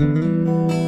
บ่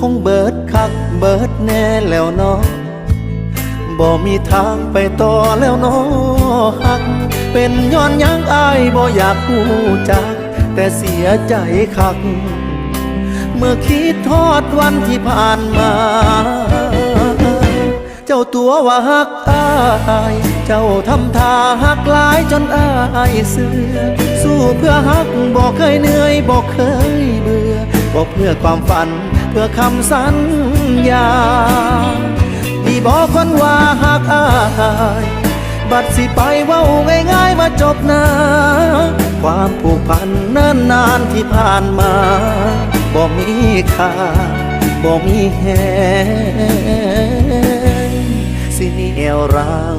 คงเบิดคักเบิดแน่แล้วเนาะบ่มีทางไปต่อแล้วเนาะฮัก เป็นย้อนยังอายบ่อยากพูจัก แต่เสียใจคัก เมื่อคิดทอดวันที่ผ่านมา เจ้าตัวว่าฮักอาย เจ้าทำท่าฮักหลายจนอายเสือสู้เพื่อฮักบอกเคยเหนื่อยบอกเคย บอกเพื่อความฝัน เพื่อคำสัญญา ดีบอกคนว่าฮักอายบัดสิไปเว้าง่ายๆมาจบนะความผูกพันเนิ่นนานที่ผ่านมาบ่มีค่าบ่มีแหงสิเหนียวรัง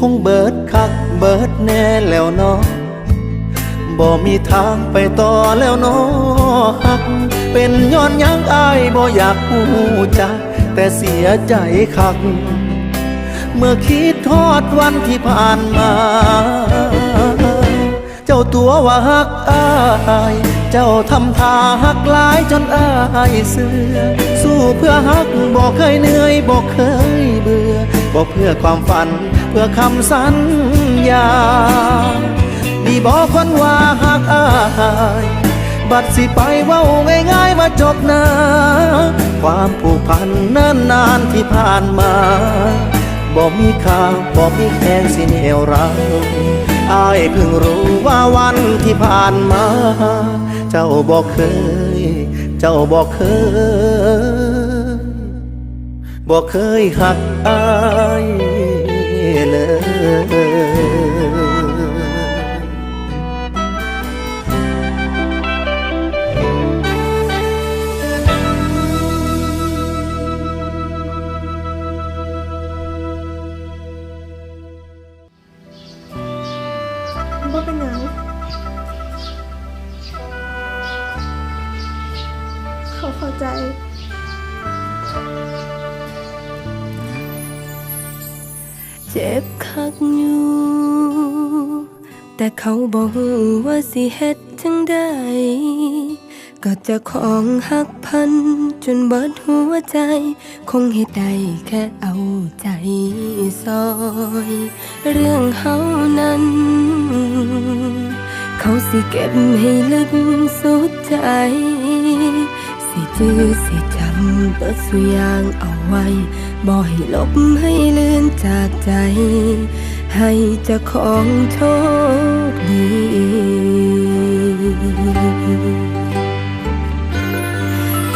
คงเบิดคักเบิดแน่แล้วเนาะบ่มีทางไปต่อแล้วเนาะฮัก เป็นย้อนยังอายบ่อยากพูจักแต่เสียใจคัก เมื่อคิดทอดวันที่ผ่านมา เจ้าตัวว่าฮักอาย เจ้าทำท่าฮักหลายจนอายเสือสู้เพื่อฮักบอกเคยเหนื่อยบอกเคยเบื่อ บอกเพื่อความฝัน เพื่อคำสัญญาดีบอกคนว่าฮักอายบัดสิไปเว้าง่ายๆมาจบนะความผูกพันเนิ่นนานที่ผ่านมาบ่มีค่าบ่มีแค่สิเหนียวรังอายเพิ่งรู้ว่าวันที่ผ่านมา เจ้าบอกเคย เจ้าบอกเคย บอกเคยหักอายเลย จ็บคักอยู่ แต่เขาบอกว่าสิเฮ็ดจังใดก็จะของหักพัน จนเบิดหัวใจ คงเฮ็ดได้แค่เอาใจซอย เรื่องเฮานั้น เขาสิเก็บให้ลึกสุดใจ สิจื้อสิจำเบิดสุยางเอาไว้ บ่ให้ลบให้เลือนจากใจ ให้เจ้าของโชคดี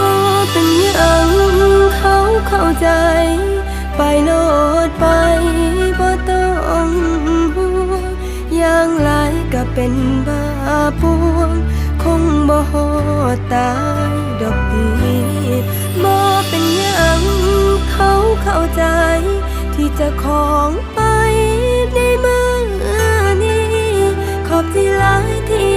ก็เป็นอย่างเขาเข้าใจ ไปโลดไปบ่ต้องห่วงอย่างไรก็เป็นบ้าปวง คงบ่ฮอดตายดอก ใจ ที่จะของไปในเมื่อนี้ ขอบที่หลายที่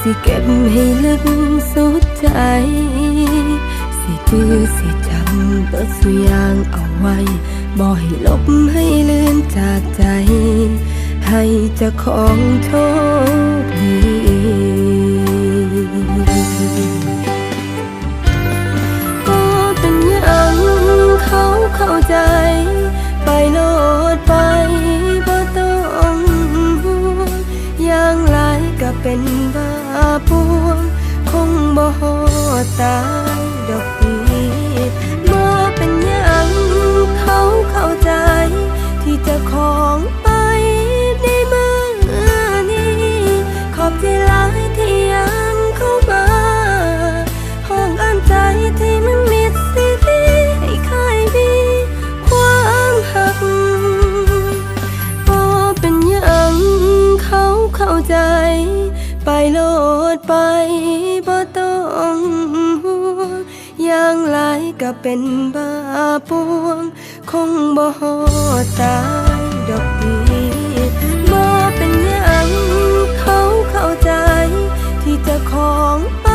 สิเก็บให้ลึกสุดใจ สิจื้อสิจำเบิดสุยางเอาไว้ บ่ให้ลบให้เลือนจากใจ ให้เจ้าของโชคดีก็เป็นอย่างเขาเข้าใจ ไปโลดไปบ่ต้องห่วงอย่างไรก็เป็นบ้า ปวง คงบ่ฮอตายดอกดีบ่เป็นยังเขาเข้าใจ ที่จะของไปในมือนี้ ขอบใจหลายที่ยังเข้ามาห้องอ่านใจที่ ไปบ่ต้องห่วงอย่างลายก็เป็นบ้าปวง คงบ่ฮอดตายดอกดีบ่เป็นยังเขาเข้าใจ ที่จะของไป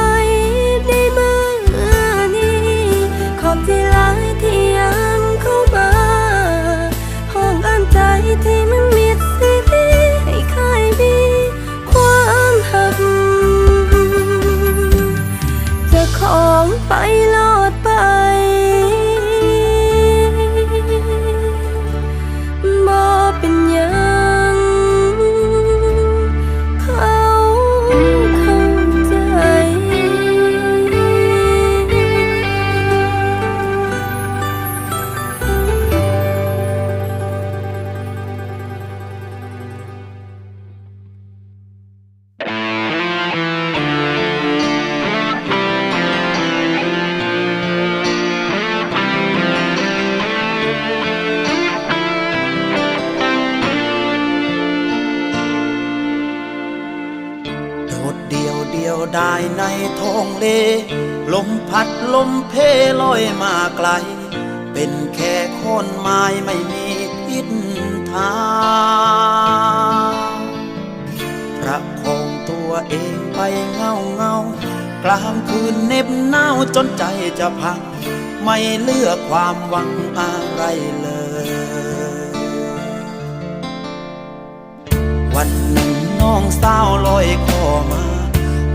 ในเมื่ มพัดลมเพลอยมาไกล เป็นแค่คนไม้ไม่มีทิศทางประคองตัวเองไปเงาเงากลางคืนเน็บหนาวจนใจจะพัง ไม่เลือกความหวังอะไรเลย วันหนึ่งน้องสาวลอยคอมา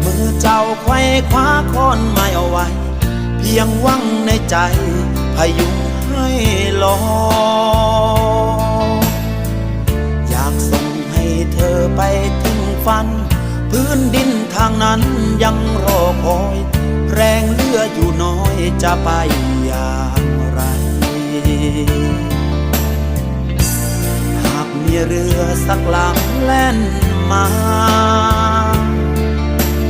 มือเจ้าไขว้คว้าค้อนไม้เอา พียงหวังในใจ พยุงให้ลออยากส่งให้เธอไปถึงฝัน พื้นดินทางนั้นยังรอคอย แรงเลืออยู่น้อยจะไปอย่างไร หากมีเรือสักลำแล่นมา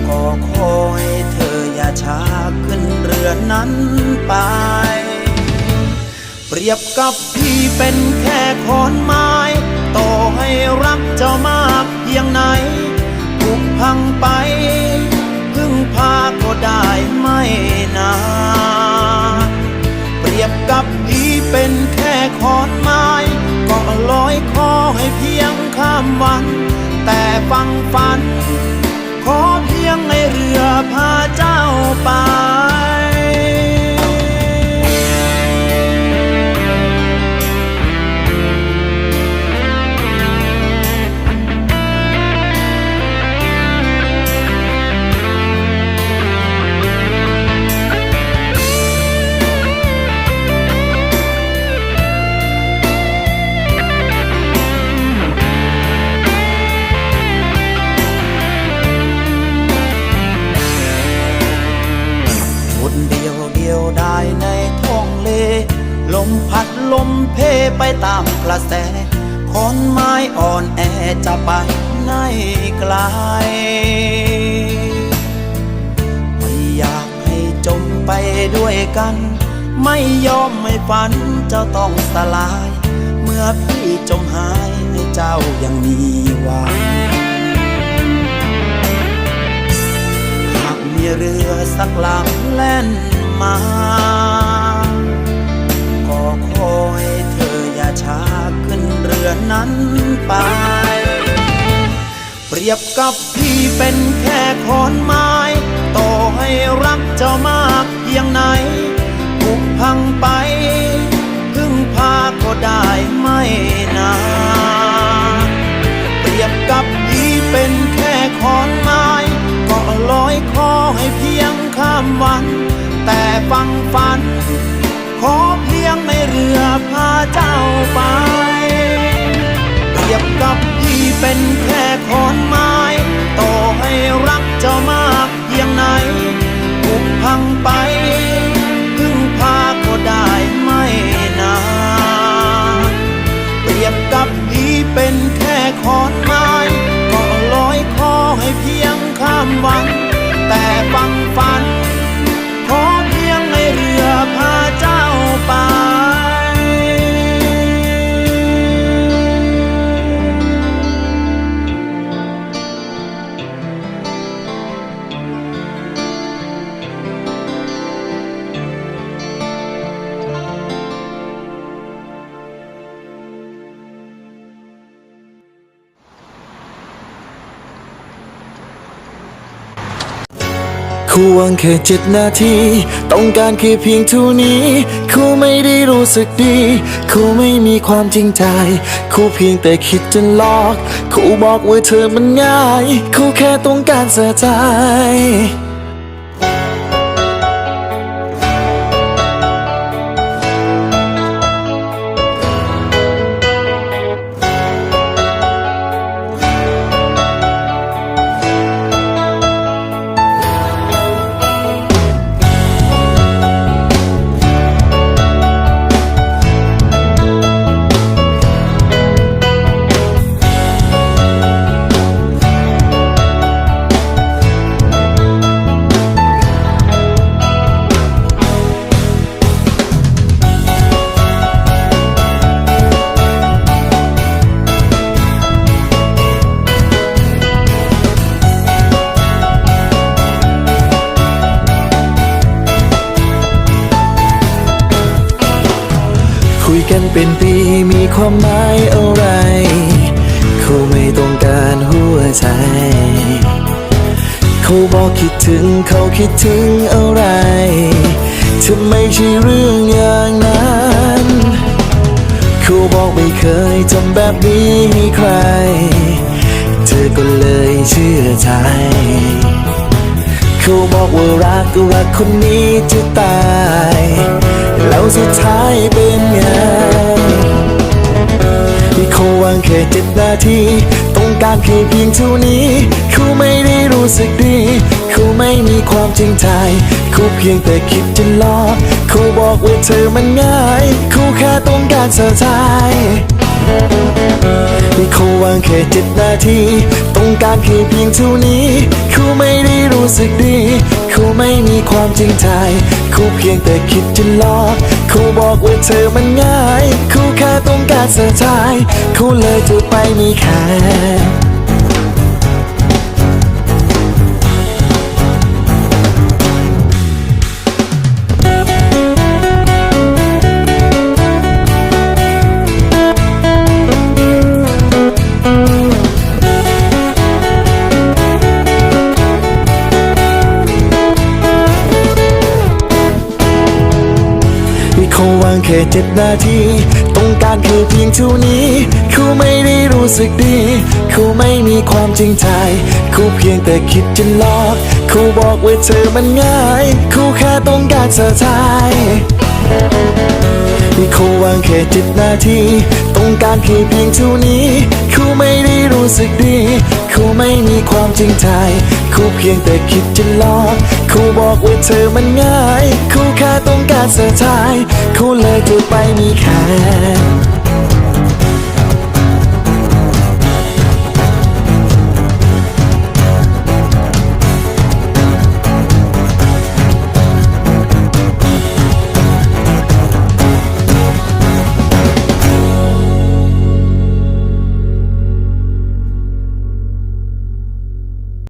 ก็ขอให้เธออย่าช้าขึ้น เรือนั้นไป เปรียบกับพี่เป็นแค่ขอนไม้ ต่อให้รักเจ้ามากเพียงไหนถูกพังไป พึ่งพาก็ได้ไม่นานเปรียบกับพี่เป็นแค่ขอนไม้ก็ลอยคอให้เพียงข้ามวัน แต่ฟังฝัน ขอเพียงในเรือพาเจ้าไป มเพไปตามกระแสขอนไม้อ่อนแอจะไปไหนไกลไม่อยากให้จมไปด้วยกัน ไม่ยอมไม่ฝันเจ้าต้องสลาย เมื่อพี่จมหายให้เจ้ายังมีหวังหากมีเรือสักลำแล่นมา ก็ขอ อนั้นไป เปรียบกับพี่เป็นแค่ขอนไม้ ต่อให้รักเจ้ามากเพียงไหนถูกพังไป พึ่งพาก็ได้ไม่นานเปรียบกับพี่เป็นแค่ขอนไม้ก็ลอยคอให้เพียงข้ามวัน แต่ฟังฝัน ขอเพียงในเรือพาเจ้าไป เทียบกับพี่เป็นแค่ขอนไม้ต่อให้รักเจ้ามากเพียงไหนถูกพังไปพึ่งพาก็ได้ไม่นานเปรียบกับพี่เป็นแค่ขอนไม้ก็ลอยคอให้เพียงข้ามวัน แต่ฟังฝัน ควงแค่เจ็ดนาที ต้องการแค่เพียงเท่านี้ครูไม่ได้รู้สึกดีครูไม่มีความจริงใจครูเพียงแต่คิดจะหลอกครูบอกว่าเธอมันง่ายครูแค่ต้องการเสียใจ กันเป็นปีมีความหมายอะไร เขาไม่ต้องการหัวใจ เขาบอกคิดถึงเขาคิดถึงอะไรเธอไม่ใช่เรื่องอย่างนั้นเขาบอกไม่เคยทำแบบนี้ให้ใคร เธอก็เลยเชื่อใจเขาบอกว่ารักก็รักคนนี้จะตาย แล้วสุดท้ายเป็นไงที่เขาวางแค่เจ็ดนาทีต้องการแค่เพียงเท่านี้เขาไม่ได้รู้สึกดีเขาไม่มีความจริงใจเขาเพียงแต่คิดจะหลอกเขาบอกว่าเธอมันง่ายเขาแค่ต้องการเสียใจที่เขาวางแค่เจ็ดนาทีต้องการแค่เพียงเท่านี้เขาไม่ได้รู้ สึกดีเขาไม่มีความจริงใจเขาเพียงแต่คิดจะหลอกเขาบอกว่าเธอมันง่ายเขาแค่ต้องการเสียใจเขาเลยจะไปมีแค่ เขาวางแค่เจ็ดนาที ต้องการแค่เพียงเท่านี้ เขาไม่ได้รู้สึกดี เขาไม่มีความจริงใจ เขาเพียงแต่คิดจะหลอก เขาบอกว่าเธอมันง่าย เขาแค่ต้องการเสียใจที่เขาวางแค่เจ็ดนาที ต้องการแค่เพียงเท่านี้ เขาไม่ได้รู้สึกดี เขาไม่มีความจริงใจ เขาเพียงแต่คิดจะหลอก ครูบอกว่าเธอมันง่ายครูแค่ต้องการเสียทายครูเลยจะไปมีแค่